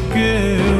আর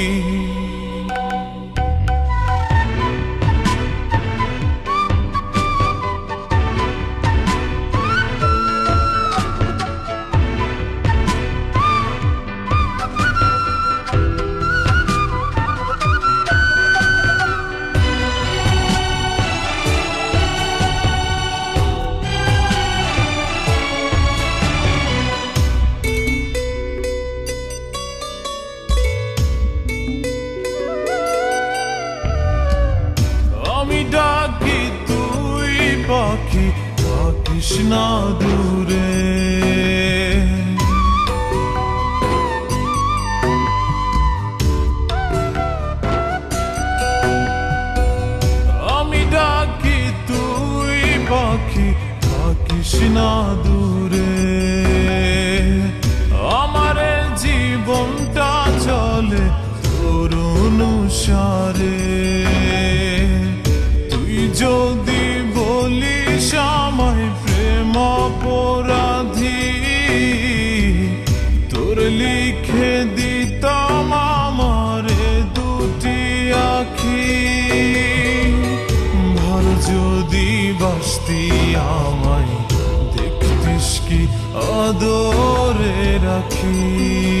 পাখি থাকিস না দূরে। বাসতি আমায় দেখতিস কি আদরে রাখি?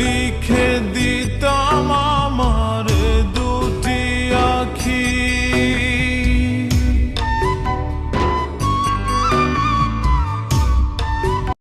လိခေတိ